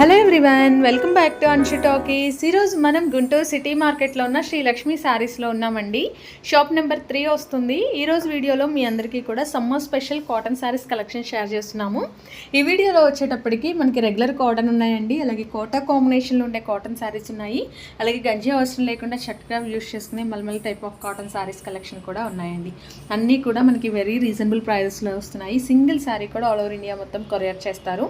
Hello everyone welcome back to Anshu talkies ఈరోజు మనం Guntur city మార్కెట్లో ఉన్న శ్రీలక్ష్మి శారీస్లో ఉన్నామండి. షాప్ నెంబర్ త్రీ వస్తుంది. ఈరోజు వీడియోలో మీ అందరికీ కూడా summer special cotton saris collection share చేస్తున్నాము. ఈ వీడియోలో వచ్చేటప్పటికి మనకి రెగ్యులర్ కాటన్ ఉన్నాయండి. అలాగే కోటా కాంబినేషన్లో ఉండే కాటన్ శారీస్ ఉన్నాయి. అలాగే గంజి అవసరం లేకుండా చక్కగా యూస్ చేసుకునే malmal type of cotton saris collection కూడా ఉన్నాయండి. అన్నీ కూడా మనకి వెరీ రీజనబుల్ ప్రైజెస్లో వస్తున్నాయి. సింగిల్ శారీ కూడా ఆల్ ఓవర్ ఇండియా మొత్తం కొరియర్ చేస్తారు.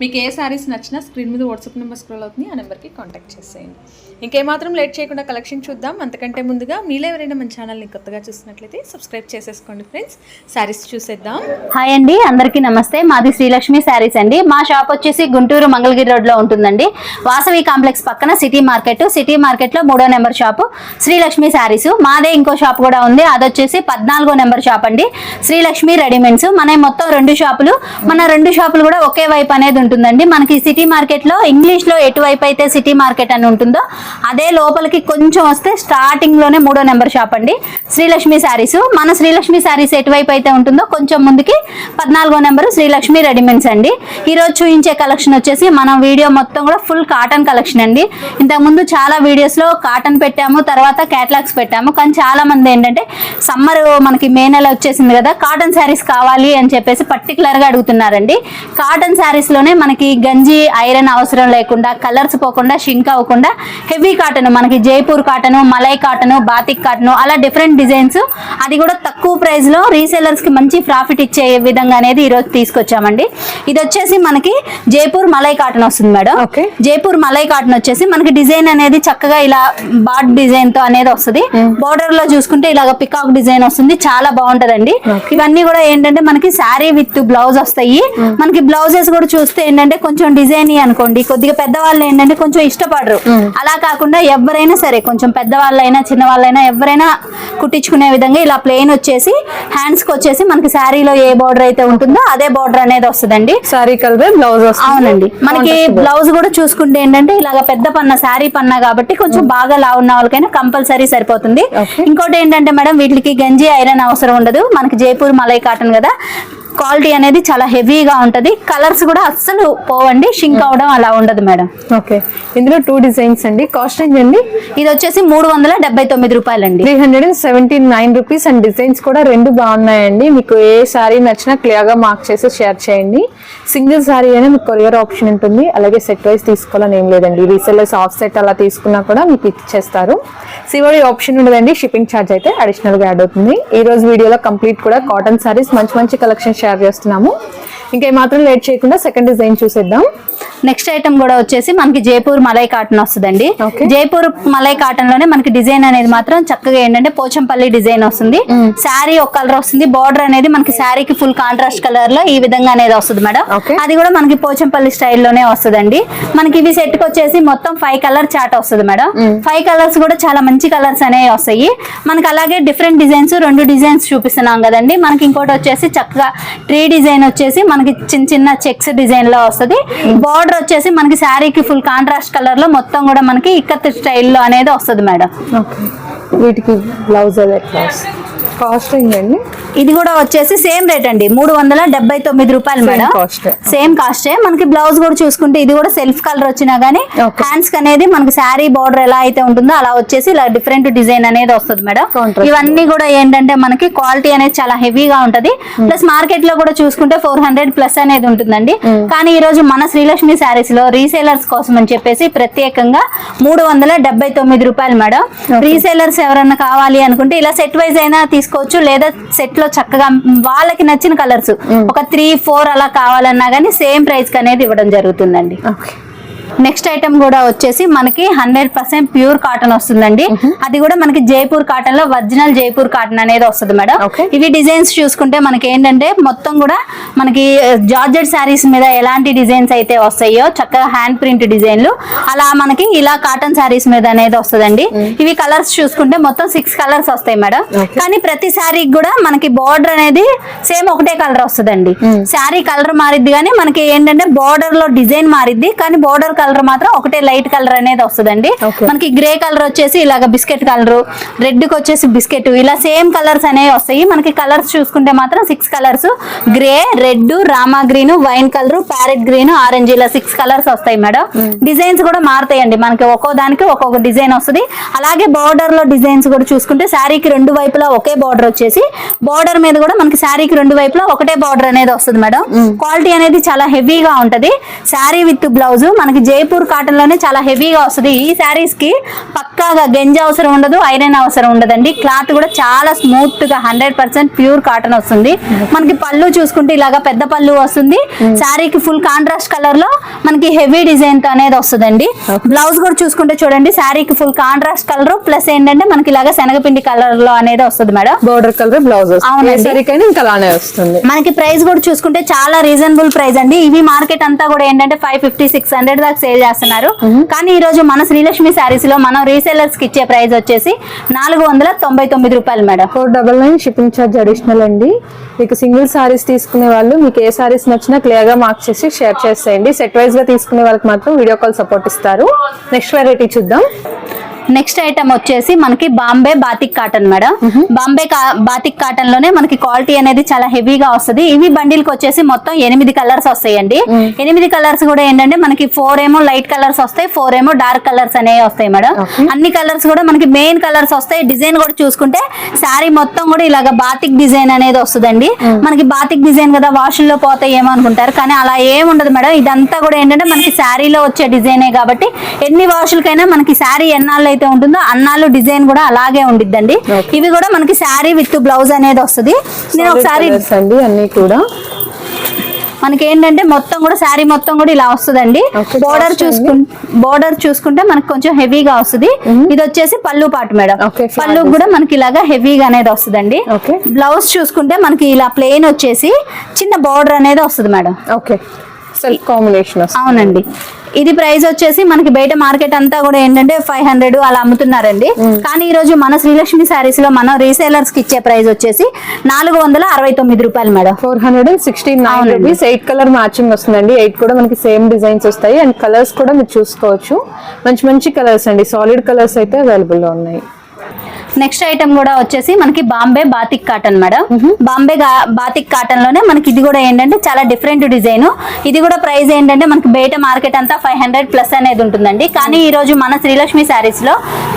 మీకు ఏ శారీస్ నచ్చినా స్క్రీన్ మీద వాట్సాప్ నెంబర్ స్క్రోల్ అవుతుంది ఆ నెంబర్కి కాంటాక్ట్ చేసేయండి. ఇంకేమాత్రం లేట్ చేయకుండా కలెక్షన్ చూద్దాం. అంతకంటే ముందుగా మీలో ఎవరైనా మన ఛానల్ని కొత్తగా చూసినట్లయితే సబ్స్క్రైబ్ చేసేసుకోండి ఫ్రెండ్స్. శారీస్ చూసేద్దాం. హాయ్ అండి అందరికీ నమస్తే. మాది శ్రీలక్ష్మి శారీస్ అండి. మా షాప్ వచ్చేసి గుంటూరు మంగళగిరి రోడ్లో ఉంటుందండి. వాసవి కాంప్లెక్స్ పక్కన సిటీ మార్కెట్. సిటీ మార్కెట్లో మూడో నెంబర్ షాపు శ్రీలక్ష్మి శారీస్. మాదే ఇంకో షాప్ కూడా ఉంది. అది వచ్చేసి పద్నాలుగో నెంబర్ షాప్ అండి. శ్రీలక్ష్మి రెడీమేడ్స్. మన మొత్తం రెండు షాపులు మన రెండు షాపులు కూడా ఒకే వైపు అనేది ఉంటుందండి. మనకి సిటీ మార్కెట్లో ఇంగ్లీష్లో ఎటువైపు అయితే సిటీ మార్కెట్ అని ఉంటుందో అదే లోపలికి కొంచెం వస్తే స్టార్టింగ్లోనే మూడో నెంబర్ షాప్ అండి. శ్రీలక్ష్మి శారీస్ మన శ్రీలక్ష్మి శారీస్ ఎటువైపు అయితే ఉంటుందో కొంచెం ముందుకి పద్నాలుగో నెంబర్ శ్రీలక్ష్మి రెడీమేడ్స్ అండి. ఈరోజు చూపించే కలెక్షన్ వచ్చేసి మన వీడియో మొత్తం కూడా ఫుల్ కాటన్ కలెక్షన్ అండి. ఇంతకుముందు చాలా వీడియోస్లో కాటన్ పెట్టాము తర్వాత క్యాటలాగ్స్ పెట్టాము. కానీ చాలామంది ఏంటంటే సమ్మర్ మనకి మే నెల వచ్చేసింది కదా కాటన్ శారీస్ కావాలి అని చెప్పేసి పర్టికులర్గా అడుగుతున్నారండి. కాటన్ శారీస్లోనే మనకి గంజి ఐరన్ అవసరం లేకుండా కలర్స్ పోకుండా షింక్ అవ్వకుండా హెవీ కాటన్ మనకి Jaipur cotton malai cotton batik cotton అలా డిఫరెంట్ డిజైన్స్ అది కూడా తక్కువ ప్రైస్లో రీసేలర్స్కి మంచి ప్రాఫిట్ ఇచ్చే విధంగా అనేది ఈ రోజు తీసుకొచ్చామండి. ఇది వచ్చేసి మనకి జైపూర్ మలై కాటన్ వస్తుంది మేడం. జైపూర్ మలై కాటన్ వచ్చేసి మనకి డిజైన్ అనేది చక్కగా ఇలా బాట్ డిజైన్తో అనేది వస్తుంది. బోర్డర్లో చూసుకుంటే ఇలాగ పికాక్ డిజైన్ వస్తుంది. చాలా బాగుంటదండి. ఇవన్నీ కూడా ఏంటంటే మనకి శారీ విత్ బ్లౌజ్ వస్తాయి. మనకి బ్లౌజెస్ కూడా చూస్తే ఏంటంటే కొంచెం డిజైన్ అనుకోండి. కొద్దిగా పెద్దవాళ్ళు ఏంటంటే కొంచెం ఇష్టపడరు. అలా కాకుండా ఎవరైనా సరే కొంచెం పెద్దవాళ్ళైనా చిన్న వాళ్ళైనా ఎవరైనా కుట్టించుకునే విధంగా ఇలా ప్లెయిన్ వచ్చేసి హ్యాండ్స్కి వచ్చేసి మనకి శారీలో ఏ బార్డర్ అయితే ఉంటుందో అదే బార్డర్ అనేది వస్తుందండి. శారీ కలర్ బ్లౌజ్ అవునండి. మనకి బ్లౌజ్ కూడా చూసుకుంటే ఏంటంటే ఇలాగ పెద్ద పన్న శారీ పన్న కాబట్టి కొంచెం బాగా లా ఉన్న వాళ్ళకైనా కంపల్సరీ సరిపోతుంది. ఇంకోటి ఏంటంటే మేడం వీటికి గంజి ఐరన్ అవసరం ఉండదు. మనకి జైపూర్ మలై కాటన్ కదా క్వాలిటీ అనేది చాలా హెవీగా ఉంటది. కలర్స్ కూడా అస్సలు పోవండి. షింక్ అవడం అలా ఉండదు మేడం. ఓకే. ఇందులో టూ డిజైన్స్ అండి. కాస్ట్ రేంజ్ అండి? ఇది వచ్చేసి మూడు వందల డెబ్బై తొమ్మిది రూపాయలండి. Three hundred and seventy nine rupees and designs కూడా రెండు బాగున్నాయండి. మీకు ఏ శారీ నచ్చినా క్లియర్గా మార్క్ చేసి షేర్ చేయండి. సింగిల్ శారీ అయినా మీకు కొరియర్ ఆప్షన్ ఉంటుంది. అలాగే సెట్ వైస్ తీసుకోవాలని ఏం లేదండి. రీసెల్లర్స్ ఆఫ్ సెట్ అలా తీసుకున్నా కూడా మీకు ఇచ్చేస్తారు. సివడి ఆప్షన్ ఉండదండి. షిప్పింగ్ ఛార్జ్ అయితే అడిషనల్గా యాడ్ అవుతుంది. ఈ రోజు వీడియోలో కంప్లీట్ కూడా కాటన్ శారీస్ మంచి మంచి కలెక్షన్ షేర్ చేస్తున్నాము. ఇంకా మాత్రం లేట్ చేయకుండా సెకండ్ డిజైన్ చూసేద్దాం. నెక్స్ట్ ఐటమ్ కూడా వచ్చేసి మనకి జైపూర్ మలై కాటన్ వస్తుందండి. జైపూర్ మలై కాటన్లోనే మనకి డిజైన్ అనేది మాత్రం చక్కగా ఏంటంటే పోచంపల్లి డిజైన్ వస్తుంది. శారీ ఒక కలర్ వస్తుంది. బార్డర్ అనేది మనకి శారీకి ఫుల్ కాంట్రాస్ట్ కలర్లో ఈ విధంగా అనేది వస్తుంది మేడం. అది కూడా మనకి పోచంపల్లి స్టైల్లోనే వస్తుందండి. మనకి ఇవి సెట్కి వచ్చేసి మొత్తం ఫైవ్ కలర్ చాట్ వస్తుంది మేడం. ఫైవ్ కలర్స్ కూడా చాలా మంచి కలర్స్ అనేవి వస్తాయి. మనకి అలాగే డిఫరెంట్ డిజైన్స్ రెండు డిజైన్స్ చూపిస్తున్నాం కదండి. మనకి ఇంకోటి వచ్చేసి చక్కగా ట్రీ డిజైన్ వచ్చేసి మనకి చిన్న చిన్న చెక్స్ డిజైన్లో వస్తుంది బార్డర్ వచ్చేసి మనకి శారీకి ఫుల్ కాంట్రాస్ట్ కలర్లో మొత్తం కూడా మనకి ఇక్కత్ స్టైల్లో అనేది వస్తుంది మేడం. వీటికి బ్లౌజ్ అదే కాస్ట్ అండి ఇది కూడా వచ్చేసి సేమ్ రేట్ అండి మూడు వందల డెబ్బై తొమ్మిది రూపాయలు మేడం. సేమ్ కాస్టే మనకి బ్లౌజ్ కూడా చూసుకుంటే ఇది కూడా సెల్ఫ్ కలర్ వచ్చినా గానీ. హ్యాండ్స్ అనేది మనకి శారీ బార్డర్ ఎలా అయితే ఉంటుందో అలా వచ్చేసి ఇలా డిఫరెంట్ డిజైన్ అనేది వస్తుంది మేడం. ఇవన్నీ కూడా ఏంటంటే మనకి క్వాలిటీ అనేది చాలా హెవీగా ఉంటది. ప్లస్ మార్కెట్లో కూడా చూసుకుంటే ఫోర్ హండ్రెడ్ ప్లస్ అనేది ఉంటుందండి. కానీ ఈ రోజు మన శ్రీలక్ష్మి శారీస్లో రీసేలర్స్ కోసం అని చెప్పేసి ప్రత్యేకంగా మూడు వందల డెబ్బై తొమ్మిది రూపాయలు మేడం. రీసేలర్స్ ఎవరన్నా కావాలి అనుకుంటే ఇలా సెట్ వైజ్ అయినా తీసుకోవచ్చు లేదా సెట్లో చక్కగా వాళ్ళకి నచ్చిన కలర్స్ ఒక త్రీ ఫోర్ అలా కావాలన్నా కానీ సేమ్ ప్రైస్కి అనేది ఇవ్వడం జరుగుతుందండి. ఓకే. నెక్స్ట్ ఐటమ్ కూడా వచ్చేసి మనకి హండ్రెడ్ పర్సెంట్ ప్యూర్ కాటన్ వస్తుందండి. అది కూడా మనకి జైపూర్ కాటన్లో ఒరిజినల్ జైపూర్ కాటన్ అనేది వస్తుంది మేడం. ఇవి డిజైన్స్ చూసుకుంటే మనకి ఏంటంటే మొత్తం కూడా మనకి జార్జెట్ శారీస్ మీద ఎలాంటి డిజైన్స్ అయితే వస్తాయో చక్కగా హ్యాండ్ ప్రింట్ డిజైన్లు. అలా మనకి ఇలా కాటన్ శారీస్ మీద అనేది వస్తుందండి. ఇవి కలర్స్ చూసుకుంటే మొత్తం సిక్స్ కలర్స్ వస్తాయి మేడం. కానీ ప్రతి శారీకి కూడా మనకి బార్డర్ అనేది సేమ్ ఒకటే కలర్ వస్తుందండి. శారీ కలర్ మారిద్ది కానీ మనకి ఏంటంటే బార్డర్లో డిజైన్ మారిద్ది. కానీ బార్డర్ కలర్ మాత్రం ఒకటే లైట్ కలర్ అనేది వస్తుందండి. మనకి గ్రే కలర్ వచ్చేసి ఇలాగ బిస్కెట్ కలర్ రెడ్కి వచ్చేసి బిస్కెట్ ఇలా సేమ్ కలర్స్ అనేవి వస్తాయి. మనకి కలర్స్ చూసుకుంటే మాత్రం six colours grey red Rama green wine colour parrot green orange ఇలా సిక్స్ కలర్స్ వస్తాయి మేడం. డిజైన్స్ కూడా మారుతాయండి. మనకి ఒక్కో దానికి ఒక్కొక్క డిజైన్ వస్తుంది. అలాగే బార్డర్లో డిజైన్స్ కూడా చూసుకుంటే శారీకి రెండు వైపులా ఒకే బార్డర్ వచ్చేసి బార్డర్ మీద కూడా మనకి శారీకి రెండు వైపులా ఒకటే బార్డర్ అనేది వస్తుంది మేడం. క్వాలిటీ అనేది చాలా హెవీగా ఉంటది. శారీ విత్ బ్లౌజ్ మనకి జైపూర్ కాటన్లోనే చాలా హెవీగా వస్తుంది. ఈ శారీస్కి పక్కాగా గంజి అవసరం ఉండదు ఐరన్ అవసరం ఉండదండి. క్లాత్ కూడా చాలా స్మూత్గా హండ్రెడ్ పర్సెంట్ ప్యూర్ కాటన్ వస్తుంది. మనకి పళ్ళు చూసుకుంటే ఇలాగా పెద్ద పళ్ళు వస్తుంది. శారీకి ఫుల్ కాంట్రాస్ట్ కలర్లో మనకి హెవీ డిజైన్తో అనేది వస్తుందండి. బ్లౌజ్ కూడా చూసుకుంటే చూడండి శారీకి ఫుల్ కాంట్రాస్ట్ కలర్. ప్లస్ ఏంటంటే మనకి ఇలాగా శనగపిండి కలర్లో అనేది వస్తుంది మేడం. బోర్డర్ కలర్ బ్లౌజ్ అవునండి. వస్తుంది. మనకి ప్రైస్ కూడా చూసుకుంటే చాలా రీజనబుల్ ప్రైస్ అండి. ఇవి మార్కెట్ అంతా కూడా ఏంటంటే ఫైవ్ ఫిఫ్టీ సిక్స్ హండ్రెడ్ దాకా సేల్ చేస్తున్నారు. కానీ ఈ రోజు మన శ్రీలక్ష్మి శారీస్లో మనం రీసేలర్స్కి ఇచ్చే ప్రైస్ వచ్చేసి నాలుగు వందల తొంభై తొమ్మిది రూపాయలు madam. Four double nine shipping charge additional అండి. మీకు సింగిల్ సారీస్ తీసుకునే వాళ్ళు మీకు ఏ సారీస్ నచ్చినా క్లియర్గా మార్క్ చేసి షేర్ చేసేయండి. సెట్ వైజ్గా తీసుకునే వాళ్ళకి మాత్రం వీడియో కాల్ సపోర్ట్ ఇస్తారు. నెక్స్ట్ వెరైటీ చూద్దాం. నెక్స్ట్ ఐటమ్ వచ్చేసి మనకి Bombay batik cotton madam. Bombay batik కాటన్లోనే మనకి క్వాలిటీ అనేది చాలా హెవీగా వస్తుంది. ఇవి బండిల్కి వచ్చేసి మొత్తం ఎనిమిది కలర్స్ వస్తాయండి. ఎనిమిది కలర్స్ కూడా ఏంటంటే మనకి ఫోర్ ఏమో లైట్ కలర్స్ వస్తాయి ఫోర్ ఏమో డార్క్ కలర్స్ అనేవి వస్తాయి మేడం. అన్ని కలర్స్ కూడా మనకి మెయిన్ కలర్స్ వస్తాయి. డిజైన్ కూడా చూసుకుంటే శారీ మొత్తం కూడా ఇలాగ బాతిక్ డిజైన్ అనేది వస్తుందండి. మనకి బాతిక్ డిజైన్ కదా వాషుల్లో పోతాయి ఏమో అనుకుంటారు. కానీ అలా ఏం ఉండదు మేడం. ఇదంతా కూడా ఏంటంటే మనకి శారీలో వచ్చే డిజైనే కాబట్టి ఎన్ని వాషులకైనా మనకి శారీ ఎన్నాళ్ళు అయితే ఉంటుందో అన్నాళ్ళు డిజైన్ కూడా అలాగే ఉండిద్దండి. ఇవి కూడా మనకి శారీ విత్ బ్లౌజ్ అనేది వస్తుంది. నేను ఒకసారి అన్ని కూడా. మనకి ఏంటంటే మొత్తం కూడా శారీ మొత్తం కూడా ఇలా వస్తుందండి. బోర్డర్ చూసుకుంటే బోర్డర్ చూసుకుంటే మనకి కొంచెం హెవీగా వస్తుంది. ఇది వచ్చేసి పళ్ళు పాటు మేడం. పళ్ళు కూడా మనకి ఇలాగా హెవీగా అనేది వస్తుందండి. బ్లౌజ్ చూసుకుంటే మనకి ఇలా ప్లెయిన్ వచ్చేసి చిన్న బోర్డర్ అనేది వస్తుంది మేడం. ఓకే కాంబినేషన్ అవునండి. ఇది ప్రైస్ వచ్చేసి మనకి బయట మార్కెట్ అంతా కూడా ఏంటంటే ఫైవ్ హండ్రెడ్ అలా అమ్ముతున్నారండి. కానీ ఈ రోజు మన శ్రీలక్ష్మి శారీస్లో మనం రీసేలర్స్కి ఇచ్చే ప్రైస్ వచ్చేసి నాలుగు వందల అరవై తొమ్మిది రూపాయలు madam. Four hundred and sixteen nine. Rupees. Eight colour matching వస్తుందండి. ఎయిట్ కూడా మనకి సేమ్ డిజైన్స్ వస్తాయి. అండ్ కలర్స్ కూడా మీరు చూసుకోవచ్చు. మంచి మంచి కలర్స్ అండి. సాలిడ్ కలర్స్ అయితే అవైలబుల్లో ఉన్నాయి. నెక్స్ట్ ఐటమ్ కూడా వచ్చేసి మనకి Bombay batik cotton madam. Bombay batik కాటన్లోనే మనకి ఇది కూడా ఏంటంటే చాలా డిఫరెంట్ డిజైన్. ఇది కూడా ప్రైస్ ఏంటంటే మనకి బయట మార్కెట్ అంతా ఫైవ్ హండ్రెడ్ ప్లస్ అనేది ఉంటుందండి. కానీ ఈ రోజు మన శ్రీలక్ష్మి శారీస్లో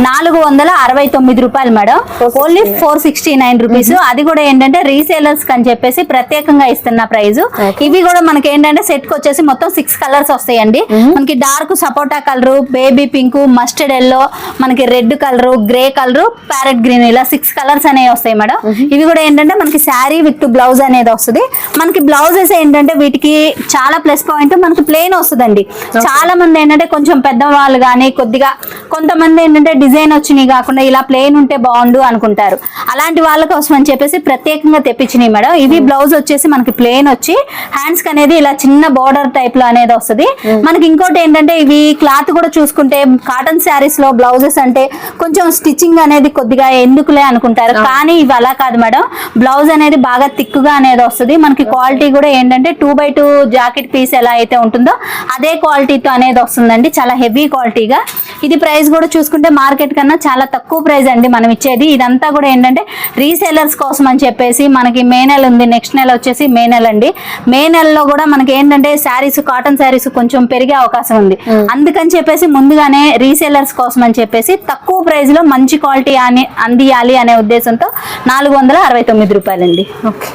నాలుగు వందల అరవై తొమ్మిది రూపాయలు madam. Only four sixty nine rupees. అది కూడా ఏంటంటే రీసేలర్స్ అని చెప్పేసి ప్రత్యేకంగా ఇస్తున్న ప్రైస్. ఇవి కూడా మనకి ఏంటంటే సెట్కి వచ్చేసి మొత్తం సిక్స్ కలర్స్ వస్తాయండి. మనకి dark sapota colour baby pink mustard yellow మనకి red colour grey colour parrot green ఇలా సిక్స్ కలర్స్ అనేవి వస్తాయి మేడం. ఇవి కూడా ఏంటంటే మనకి శారీ విత్ బ్లౌజ్ అనేది వస్తుంది. మనకి బ్లౌజెస్ ఏంటంటే వీటికి చాలా ప్లస్ పాయింట్ మనకి ప్లేన్ వస్తుందండి. చాలా మంది ఏంటంటే కొంచెం పెద్దవాళ్ళు కానీ కొద్దిగా కొంతమంది ఏంటంటే డిజైన్ వచ్చినాయి కాకుండా ఇలా ప్లేన్ ఉంటే బాగుండు అనుకుంటారు. అలాంటి వాళ్ళ కోసం అని చెప్పేసి ప్రత్యేకంగా తెప్పించినాయి మేడం. ఇవి బ్లౌజ్ వచ్చేసి మనకి ప్లేన్ వచ్చి హ్యాండ్స్ అనేది ఇలా చిన్న బార్డర్ టైప్లో అనేది వస్తుంది. మనకి ఇంకోటి ఏంటంటే ఇవి క్లాత్ కూడా చూసుకుంటే కాటన్ శారీస్లో బ్లౌజెస్ అంటే కొంచెం స్టిచ్చింగ్ అనేది కొద్దిగా ఎందుకులే అనుకుంటారు. కానీ ఇవి అలా కాదు మేడం. బ్లౌజ్ అనేది బాగా తిక్కుగా అనేది వస్తుంది. మనకి క్వాలిటీ కూడా ఏంటంటే two by two jacket piece ఎలా అయితే ఉంటుందో అదే క్వాలిటీతో అనేది వస్తుందండి. చాలా హెవీ క్వాలిటీగా. ఇది ప్రైస్ కూడా చూసుకుంటే మార్కెట్ కన్నా చాలా తక్కువ ప్రైస్ అండి మనం ఇచ్చేది. ఇదంతా కూడా ఏంటంటే రీసేలర్స్ కోసం అని చెప్పేసి మనకి మే నెల ఉంది. నెక్స్ట్ నెల వచ్చేసి మే నెల అండి. మే నెలలో కూడా మనకి ఏంటంటే శారీస్ కాటన్ శారీస్ కొంచెం పెరిగే అవకాశం ఉంది. అందుకని చెప్పేసి ముందుగానే రీసేలర్స్ కోసం అని చెప్పేసి తక్కువ ప్రైస్లో మంచి క్వాలిటీ అని అందియాలి అనే ఉద్దేశంతో నాలుగు వందల అరవై తొమ్మిది రూపాయలండి. ఓకే.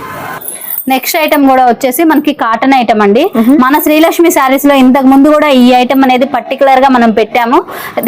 నెక్స్ట్ ఐటమ్ కూడా వచ్చేసి మనకి కాటన్ ఐటమ్ అండి. మన శ్రీలక్ష్మి శారీస్లో ఇంతకు ముందు కూడా ఈ ఐటమ్ అనేది పర్టికులర్గా మనం పెట్టాము.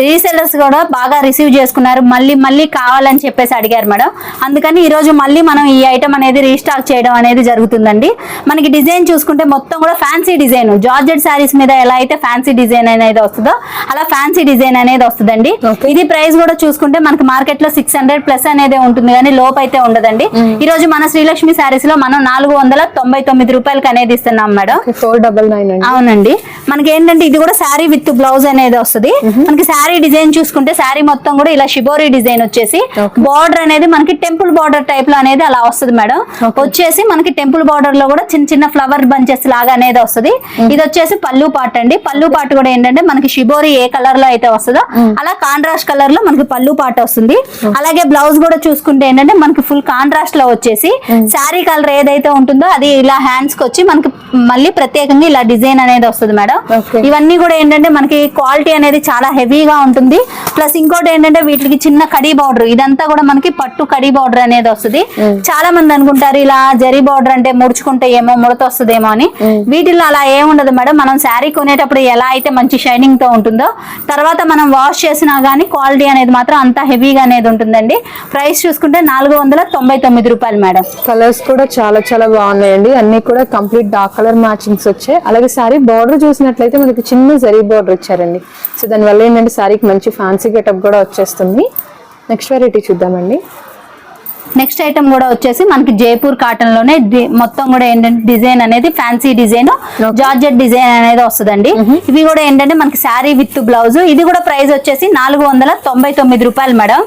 రీసెలర్స్ కూడా బాగా రిసీవ్ చేసుకున్నారు. మళ్ళీ మళ్ళీ కావాలని చెప్పేసి అడిగారు మేడం. అందుకని ఈ రోజు మళ్ళీ మనం ఈ ఐటమ్ అనేది రీస్టాక్ చేయడం అనేది జరుగుతుందండి. మనకి డిజైన్ చూసుకుంటే మొత్తం కూడా ఫ్యాన్సీ డిజైన్. జార్జెట్ శారీస్ మీద ఎలా అయితే ఫ్యాన్సీ డిజైన్ అనేది వస్తుందో అలా ఫ్యాన్సీ డిజైన్ అనేది వస్తుందండి. ఇది ప్రైస్ కూడా చూసుకుంటే మనకి మార్కెట్లో సిక్స్ హండ్రెడ్ ప్లస్ అనేది ఉంటుంది కానీ లోప్ అయితే ఉండదండి ఈ రోజు మన శ్రీలక్ష్మి శారీస్లో మనం నాలుగు వందల తొంభై తొమ్మిది రూపాయలకి అనేది ఇస్తున్నాం మేడం. ఫోర్ డబల్ నైన్ అవునండి. మనకి ఏంటంటే ఇది కూడా శారీ విత్ బ్లౌజ్ అనేది వస్తుంది. మనకి శారీ డిజైన్ చూసుకుంటే శారీ మొత్తం కూడా ఇలా షిబోరి డిజైన్ వచ్చేసి. బార్డర్ అనేది మనకి టెంపుల్ బార్డర్ టైప్లో అనేది అలా వస్తుంది మేడం. వచ్చేసి మనకి టెంపుల్ బార్డర్లో కూడా చిన్న చిన్న ఫ్లవర్ బంచెస్ లాగా అనేది వస్తుంది. ఇది వచ్చేసి పళ్ళు పాట అండి. పళ్ళు పాట కూడా ఏంటంటే మనకి షిబోరి ఏ కలర్లో అయితే వస్తుందో అలా కాంట్రాస్ట్ కలర్లో మనకి పళ్ళు పాట వస్తుంది. అలాగే బ్లౌజ్ కూడా చూసుకుంటే ఏంటంటే మనకి ఫుల్ కాంట్రాస్ట్లో వచ్చేసి శారీ కలర్ ఏదైతే ఉంటుందో అది ఇలా హ్యాండ్స్కి వచ్చి మనకి మళ్ళీ ప్రత్యేకంగా ఇలా డిజైన్ అనేది వస్తుంది మేడం. ఇవన్నీ కూడా ఏంటంటే మనకి క్వాలిటీ అనేది చాలా హెవీగా ఉంటుంది. ప్లస్ ఇంకోటి ఏంటంటే వీటికి చిన్న కడీ బార్డర్ ఇదంతా కూడా మనకి పట్టు కడీ బార్డర్ అనేది వస్తుంది. చాలా మంది అనుకుంటారు ఇలా జరీ బార్డర్ అంటే ముడుచుకుంటే ఏమో ముడత వస్తుందేమో అని వీటిల్లో అలా ఏముండదు మేడం. మనం శారీ కొనేటప్పుడు ఎలా అయితే మంచి షైనింగ్తో ఉంటుందో తర్వాత మనం వాష్ చేసినా గానీ క్వాలిటీ అనేది మాత్రం అంత హెవీగా అనేది ఉంటుందండి. ప్రైస్ చూసుకుంటే నాలుగు వందల తొంభై తొమ్మిది రూపాయలు మేడం. కలర్స్ కూడా చాలా చాలా బాగున్నాయండి. అన్ని కూడా కంప్లీట్ డార్క్ కలర్ మ్యాచింగ్స్ వచ్చాయి. అలాగే శారీ బార్డర్ చూసినట్లయితే మనకి చిన్న జరీ బార్డర్ ఇచ్చారండి సో దానివల్ల ఏంటంటే శారీకి మంచి ఫ్యాన్సీ గెటప్ కూడా వచ్చేస్తుంది. నెక్స్ట్ వెరైటీ చూద్దామండి. నెక్స్ట్ ఐటమ్ కూడా వచ్చేసి మనకి జైపూర్ కాటన్లోనే మొత్తం కూడా ఏంటంటే డిజైన్ అనేది ఫ్యాన్సీ డిజైన్ జార్జెట్ డిజైన్ అనేది వస్తుందండి. ఇవి కూడా ఏంటంటే మనకి శారీ విత్ బ్లౌజ్ ఇది కూడా ప్రైస్ వచ్చేసి నాలుగు వందల తొంభై తొమ్మిది రూపాయలు మేడం.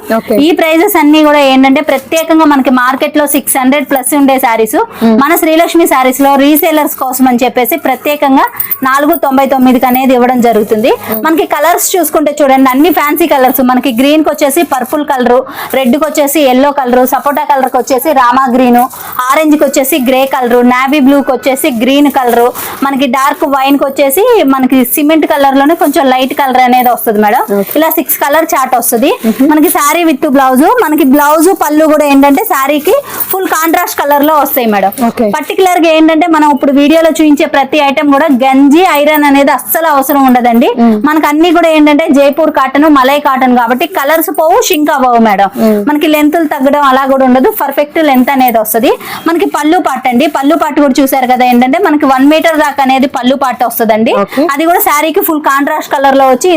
ఈ ప్రైజెస్ అన్ని కూడా ఏంటంటే ప్రత్యేకంగా మనకి మార్కెట్లో సిక్స్ హండ్రెడ్ ప్లస్ ఉండే శారీస్ మన శ్రీలక్ష్మి శారీస్లో రీసేలర్స్ కోసం అని చెప్పేసి ప్రత్యేకంగా నాలుగు తొంభై తొమ్మిదికి అనేది ఇవ్వడం జరుగుతుంది. మనకి కలర్స్ చూసుకుంటే చూడండి అన్ని ఫ్యాన్సీ కలర్స్ మనకి గ్రీన్కి వచ్చేసి పర్పుల్ కలర్ రెడ్కి వచ్చేసి ఎల్లో కలర్ సపోటా కలర్కి వచ్చేసి రామా గ్రీన్ ఆరెంజ్కి వచ్చేసి గ్రే కలర్ నావీ బ్లూ కి వచ్చేసి గ్రీన్ కలర్ మనకి డార్క్ వైన్కి వచ్చేసి మనకి సిమెంట్ కలర్లోనే కొంచెం లైట్ కలర్ అనేది వస్తుంది మేడం. ఇలా సిక్స్ కలర్ చార్ట్ వస్తుంది. మనకి శారీ విత్ బ్లౌజ్ మనకి బ్లౌజ్ పళ్ళు కూడా ఏంటంటే శారీకి ఫుల్ కాంట్రాస్ట్ కలర్లో వస్తాయి మేడం. Okay. పర్టికులర్గా ఏంటంటే మనం ఇప్పుడు వీడియోలో చూపించే ప్రతి ఐటమ్ కూడా గంజి ఐరన్ అనేది అస్సలు అవసరం ఉండదండి. మనకి అన్ని కూడా ఏంటంటే జైపూర్ కాటన్ మలై కాటన్ కాబట్టి కలర్స్ పోవు షింక్ అవ్వవు మేడం. మనకి లెంతులు తగ్గడం అలా కూడా ఉండదు. పర్ఫెక్ట్ లెంత్ అనేది వస్తది. మనకి పళ్ళు పాట అండి. పళ్ళు పాట కూడా చూసారు కదా ఏంటంటే మనకి వన్ మీటర్ దాకా అనేది పళ్ళు పాట వస్తుందండి. Okay. అది కూడా శారీకి ఫుల్ కాంట్రాస్ట్ కలర్లో వచ్చి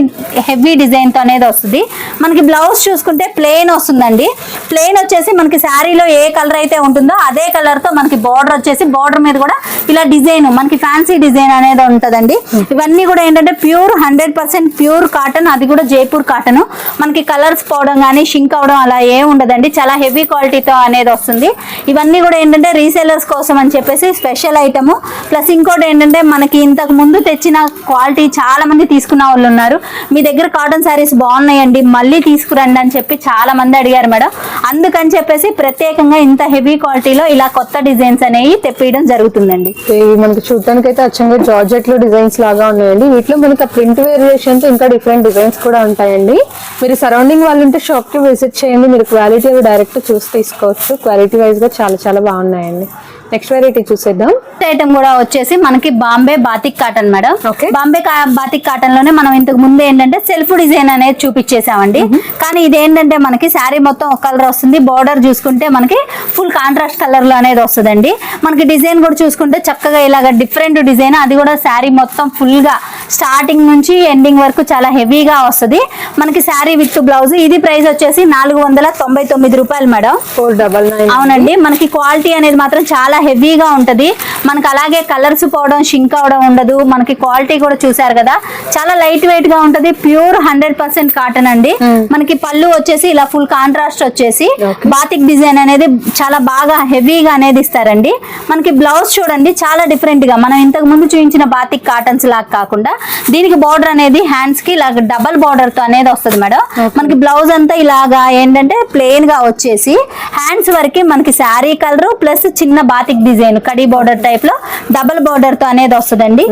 హెవీ డిజైన్తో అనేది వస్తుంది. మనకి బ్లౌజ్ చూసుకుంటే ప్లెయిన్ వస్తుందండి. ప్లెయిన్ వచ్చేసి మనకి శారీలో ఏ కలర్ అయితే ఉంటుందో అదే కలర్తో మనకి బార్డర్ వచ్చేసి బార్డర్ మీద కూడా ఇలా డిజైన్ మనకి ఫ్యాన్సీ డిజైన్ అనేది ఉంటదండి. ఇవన్నీ కూడా ఏంటంటే pure hundred percent pure cotton అది కూడా జైపూర్ కాటన్ మనకి కలర్స్ పోవడం కానీ షింక్ అవడం అలా ఏ ఉండదండి. చాలా హెవీ క్వాలిటీతో అనేది వస్తుంది. ఇవన్నీ కూడా ఏంటంటే రీసేలర్స్ కోసం అని చెప్పేసి స్పెషల్ ఐటమ్ ప్లస్ ఇంకోటి ఏంటంటే మనకి ఇంతకు ముందు తెచ్చిన క్వాలిటీ చాలా మంది తీసుకున్న వాళ్ళు ఉన్నారు. మీ దగ్గర కాటన్ శారీస్ బాగున్నాయండి మళ్ళీ తీసుకురండి అని చెప్పి చాలా మంది అడిగారు మేడం. అందుకని చెప్పేసి ప్రత్యేకంగా ఇంత హెవీ క్వాలిటీలో ఇలా కొత్త డిజైన్స్ అనేవి తెప్పియడం జరుగుతుందండి. ఇవి మనకి చూడటానికి అయితే అచ్చంగా జార్జెట్లో డిజైన్స్ లాగా ఉన్నాయండి. వీటిలో మనకి ప్రింట్ వేరియేషన్తో ఇంకా డిఫరెంట్ డిజైన్స్ కూడా ఉంటాయండి. మీరు సరౌండింగ్ వాళ్ళు ఉంటే షాప్కి విజిట్ చేయండి. మీరు క్వాలిటీ అవి డైరెక్ట్ చూస్తే తీసుకోవచ్చు. క్వాలిటీ వైజ్గా చాలా చాలా బాగున్నాయండి. నెక్స్ట్ వెరైటీ చూసేద్దాం. ఐటమ్ కూడా వచ్చేసి మనకి Bombay batik cotton madam. Bombay batik కాటన్లోనే మనం ఇంతకు ముందు ఏంటంటే సెల్ఫ్ డిజైన్ అనేది చూపించేసామండి. కానీ ఇది ఏంటంటే మనకి శారీ మొత్తం ఒక కలర్ వస్తుంది. బార్డర్ చూసుకుంటే మనకి ఫుల్ కాంట్రాస్ట్ కలర్లో అనేది వస్తుందండి. మనకి డిజైన్ కూడా చూసుకుంటే చక్కగా ఇలాగ డిఫరెంట్ డిజైన్ అది కూడా శారీ మొత్తం ఫుల్గా స్టార్టింగ్ నుంచి ఎండింగ్ వరకు చాలా హెవీగా వస్తుంది. మనకి శారీ విత్ బ్లౌజ్ ఇది ప్రైస్ వచ్చేసి నాలుగు వందల తొంభై తొమ్మిది రూపాయలు మేడం. ఫోర్ డబల్ అవునండి మనకి క్వాలిటీ అనేది మాత్రం చాలా హెవీగా ఉంటది. మనకి అలాగే కలర్స్ పోవడం షింక్ అవడం ఉండదు. మనకి క్వాలిటీ కూడా చూసారు కదా. చాలా లైట్ వెయిట్గా ఉంటది. ప్యూర్ హండ్రెడ్ పర్సెంట్ కాటన్ అండి. మనకి పళ్ళు వచ్చేసి ఇలా ఫుల్ కాంట్రాస్ట్ వచ్చేసి. బాతిక్ డిజైన్ అనేది చాలా బాగా హెవీగా అనేది ఇస్తారండి. మనకి బ్లౌజ్ చూడండి చాలా డిఫరెంట్గా. మనం ఇంతకు ముందు చూపించిన బాతిక్ కాటన్స్ లాగా కాకుండా దీనికి బార్డర్ అనేది హ్యాండ్స్కి ఇలా డబల్ బార్డర్తో అనేది వస్తుంది మేడం. మనకి బ్లౌజ్ అంతా ఇలాగా ఏంటంటే ప్లెయిన్గా వచ్చేసి హ్యాండ్స్ వరకు మనకి శారీ కలర్ ప్లస్ చిన్న బాతిక్ డిజైన్ కడీ బార్డర్ టైప్లో డబల్ బార్డర్తో అనేది వస్తుందండి.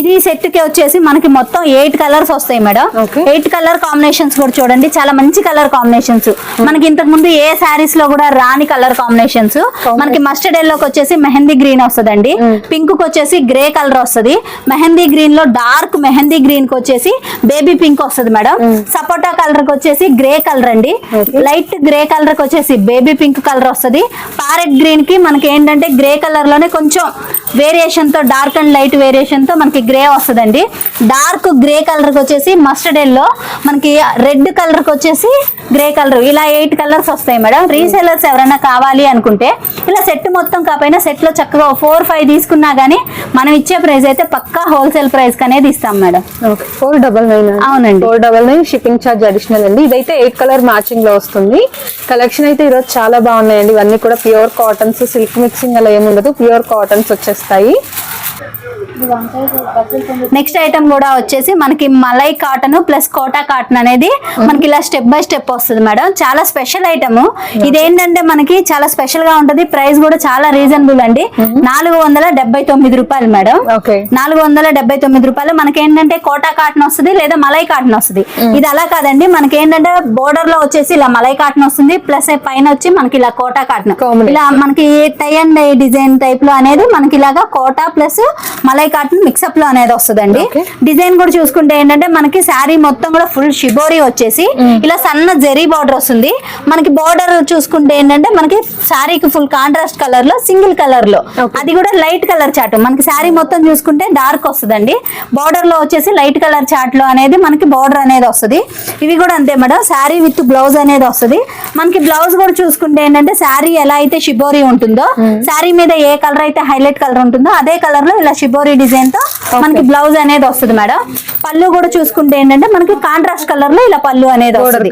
ఇది సెట్కి వచ్చేసి మనకి మొత్తం ఎయిట్ కలర్స్ వస్తాయి మేడం. ఎయిట్ కలర్ కాంబినేషన్స్ కూడా చూడండి. చాలా మంచి కలర్ కాంబినేషన్స్ మనకి ఇంతకు ముందు ఏ శారీస్లో కూడా రాని కలర్ కాంబినేషన్స్ మనకి మస్టర్డ్ ఎల్లోకి వచ్చేసి మెహందీ గ్రీన్ వస్తుందండి. పింక్కి వచ్చేసి గ్రే కలర్ వస్తుంది. మెహందీ గ్రీన్లో డార్క్ మెహందీ గ్రీన్కి వచ్చేసి బేబీ పింక్ వస్తుంది మేడం. సపోటా కలర్కి వచ్చేసి గ్రే కలర్ అండి. లైట్ గ్రే కలర్కి వచ్చేసి బేబీ పింక్ కలర్ వస్తుంది. ప్యారెట్ గ్రీన్కి మనకి ఏంటంటే గ్రే కలర్లోనే కొంచెం వేరియేషన్తో డార్క్ అండ్ లైట్ వేరియేషన్తో మనకి గ్రే వస్తుందండి. డార్క్ గ్రే కలర్కి వచ్చేసి మస్టర్డ్ ఎల్లో మనకి రెడ్ కలర్కి వచ్చేసి గ్రే కలర్ ఇలా ఎయిట్ కలర్స్ వస్తాయి మేడం. రీసేలర్స్ ఎవరైనా కావాలి అనుకుంటే ఇలా సెట్ మొత్తం కాకపోయినా సెట్లో చక్కగా ఫోర్ ఫైవ్ తీసుకున్నా గానీ మనం ఇచ్చే ప్రైస్ అయితే పక్కా హోల్సేల్ ప్రైస్ అనేది ఇస్తాం మేడం. ఫోర్ డబల్ నైన్ అవునండి. Four double nine shipping charge additional అండి. ఇదైతే ఎయిట్ కలర్ మ్యాచింగ్లో వస్తుంది. కలెక్షన్ అయితే ఈరోజు చాలా బాగున్నాయండి. ఇవన్నీ కూడా ప్యూర్ కాటన్స్ సిల్క్ మిక్సింగ్ అలా ఏమి ఉండదు ప్యూర్ కాటన్స్ వస్తాయి. నెక్స్ట్ ఐటమ్ కూడా వచ్చేసి మనకి malai cotton plus Kota cotton అనేది మనకి ఇలా స్టెప్ బై స్టెప్ వస్తుంది మేడం. చాలా స్పెషల్ ఐటమ్. ఇదేంటంటే మనకి చాలా స్పెషల్గా ఉంటది. ప్రైస్ కూడా చాలా రీజనబుల్ అండి. నాలుగు వందల డెబ్బై తొమ్మిది రూపాయలు మేడం. ఓకే. నాలుగు వందల డెబ్బై తొమ్మిది రూపాయలు మనకి ఏంటంటే కోటా కాటన్ వస్తుంది లేదా మలై కాటన్ వస్తుంది. ఇది అలా కాదండి. మనకి ఏంటంటే బోర్డర్లో వచ్చేసి ఇలా మలై కాటన్ వస్తుంది. ప్లస్ పైన వచ్చి మనకి ఇలా కోటా కాటన్. ఇలా మనకి టై అండ్ డిజైన్ టైప్లో అనేది మనకి ఇలాగా కోటా ప్లస్ మలై కాటన్ మిక్సప్లో అనేది వస్తుందండి. డిజైన్ కూడా చూసుకుంటే ఏంటంటే మనకి శారీ మొత్తం కూడా ఫుల్ షిబోరి వచ్చేసి ఇలా సన్న జెరీ బార్డర్ వస్తుంది. మనకి బార్డర్ చూసుకుంటే ఏంటంటే మనకి శారీకి ఫుల్ కాంట్రాస్ట్ కలర్లో సింగిల్ కలర్లో. అది కూడా లైట్ కలర్ చాట్ మనకి శారీ మొత్తం చూసుకుంటే డార్క్ వస్తుందండి. బార్డర్లో వచ్చేసి లైట్ కలర్ చాట్లో అనేది మనకి బార్డర్ అనేది వస్తుంది. ఇవి కూడా అంతే మేడం. శారీ విత్ బ్లౌజ్ అనేది వస్తుంది. మనకి బ్లౌజ్ కూడా చూసుకుంటే ఏంటంటే శారీ ఎలా అయితే షిబోరి ఉంటుందో శారీ మీద ఏ కలర్ అయితే హైలైట్ కలర్ ఉంటుందో అదే కలర్లో ఇలా షిబోరి డిజైన్తో మనకి బ్లౌజ్ అనేది వస్తుంది మేడం. పళ్ళు కూడా చూసుకుంటే ఏంటంటే మనకి కాంట్రాస్ట్ కలర్లో ఇలా పళ్ళు అనేది వస్తుంది.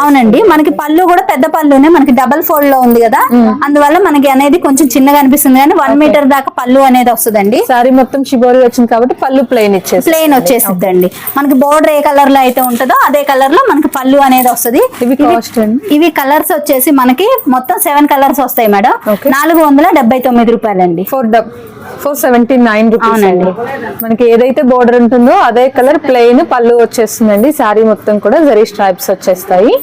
అవునండి. మనకి పళ్ళు కూడా పెద్ద పళ్ళునే మనకి డబల్ ఫోల్డ్లో ఉంది కదా. అందువల్ల మనకి అనేది కొంచెం చిన్నగా అనిపిస్తుంది కానీ వన్ మీటర్ దాకా పళ్ళు అనేది వస్తుందండి. సారీ మొత్తం షిబోరి వచ్చింది కాబట్టి పళ్ళు ప్లెయిన్ ఇచ్చేసి ప్లెయిన్ వచ్చేసిద్దండి. మనకి బోర్డర్ ఏ కలర్లో అయితే ఉంటుందో అదే కలర్లో మనకి పళ్ళు అనేది వస్తుంది. ఇవి కలర్స్ వచ్చేసి మనకి మొత్తం సెవెన్ కలర్స్ వస్తాయి మేడం. నాలుగు వందల డెబ్బై తొమ్మిది రూపాయలండి. Four four seventy nine rupees. అండి. మనకి ఏదైతే బోర్డర్ ఉంటుందో అదే కలర్ ప్లెయిన్ పళ్ళు వచ్చేస్తుందండి. శారీ మొత్తం కూడా జరీ స్ట్రైప్స్ వచ్చేస్తాయి.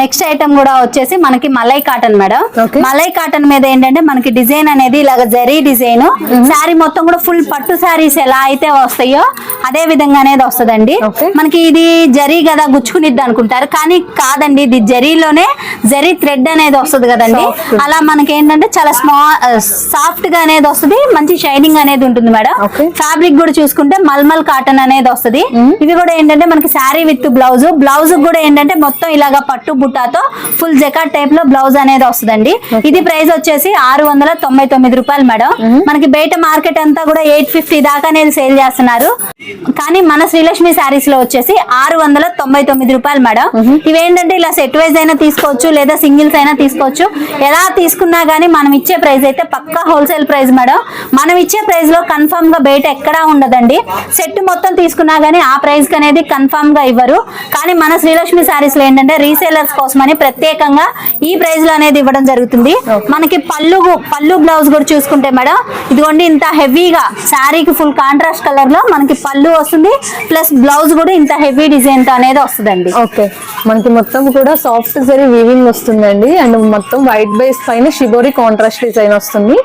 నెక్స్ట్ ఐటమ్ కూడా వచ్చేసి మనకి malai cotton madam. Malai cotton మీద ఏంటంటే మనకి డిజైన్ అనేది ఇలాగ జరీ డిజైన్ శారీ మొత్తం కూడా ఫుల్ పట్టు శారీస్ ఎలా అయితే వస్తాయో అదే విధంగా అనేది వస్తుందండి. మనకి ఇది జరీ కదా గుచ్చుకునిద్ది అనుకుంటారు. కానీ కాదండి ఇది జరీలోనే జరీ థ్రెడ్ అనేది వస్తుంది కదండి. అలా మనకి ఏంటంటే చాలా స్మాల్ సాఫ్ట్గా అనేది వస్తుంది మంచి షైనింగ్ అనేది ఉంటుంది మేడం. ఫ్యాబ్రిక్ కూడా చూసుకుంటే మల్మల్ కాటన్ అనేది వస్తుంది. ఇవి కూడా ఏంటంటే మనకి శారీ విత్ బ్లౌజ్ బ్లౌజ్ కూడా ఏంటంటే మొత్తం ఇలాగా పట్టు బుట్టాతో ఫుల్ జెకాట్ టైప్లో బ్లౌజ్ అనేది వస్తుందండి. ఇది ప్రైస్ వచ్చేసి ఆరు వందల తొంభై తొమ్మిది రూపాయలు మేడం. మనకి బయట మార్కెట్ అంతా కూడా ఎయిట్ ఫిఫ్టీ దాకా అనేది సేల్ చేస్తున్నారు. కానీ మన శ్రీలక్ష్మి శారీస్లో వచ్చేసి ఆరు వందల తొంభై తొమ్మిది రూపాయలు మేడం. ఇవేంటంటే ఇలా సెట్ వైజ్ అయినా తీసుకోవచ్చు లేదా సింగిల్స్ అయినా తీసుకోవచ్చు. ఎలా తీసుకున్నా గానీ మనం ఇచ్చే ప్రైస్ అయితే పక్కా హోల్సేల్ ప్రైస్ మేడం. మనం ఇచ్చే ప్రైస్లో కన్ఫర్మ్గా బయట ఎక్కడా ఉండదండి. సెట్ మొత్తం తీసుకున్నా గానీ ఆ ప్రైస్ అనేది కన్ఫర్మ్గా ఇవ్వరు. కానీ మన శ్రీలక్ష్మి శారీస్లో ఏంటంటే రీసేలర్స్ కోసమని ప్రత్యేకంగా ఈ ప్రైస్లో అనేది ఇవ్వడం జరుగుతుంది. మనకి పళ్ళు పళ్ళు బ్లౌజ్ కూడా చూసుకుంటే మేడం ఇదిగోండి ఇంత హెవీగా శారీకి ఫుల్ కాంట్రాస్ట్ కలర్లో మనకి పళ్ళు వస్తుంది ప్లస్ బ్లౌజ్ కూడా ఇంత హెవీ డిజైన్తో అనేది వస్తుందండి. ఓకే. మనకి మొత్తం కూడా సాఫ్ట్ జరీ వీవింగ్ వస్తుందండి. అండ్ మొత్తం వైట్ బేస్ పైన షిబోరి కాంట్రాస్ట్ డిజైన్ వస్తుంది.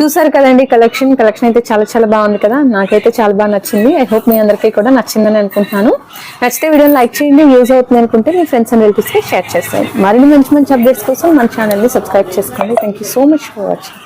చూసారు కదండి కలెక్షన్ కలెక్షన్ అయితే చాలా చాలా బాగుంది కదా? నాకైతే చాలా బాగా నచ్చింది. ఐ హోప్ మీ అందరికీ కూడా నచ్చిందని అనుకుంటున్నాను. నచ్చితే వీడియోని లైక్ చేయండి యూజ్ అవుతుంది అనుకుంటే మీ ఫ్రెండ్స్ అండ్ రిలేటివ్స్కి షేర్ చేస్తాయి. మరిన్ని మంచి మంచి అప్డేట్స్ కోసం మన ఛానల్ని సబ్స్క్రైబ్ చేసుకోండి. Thank you so much for watching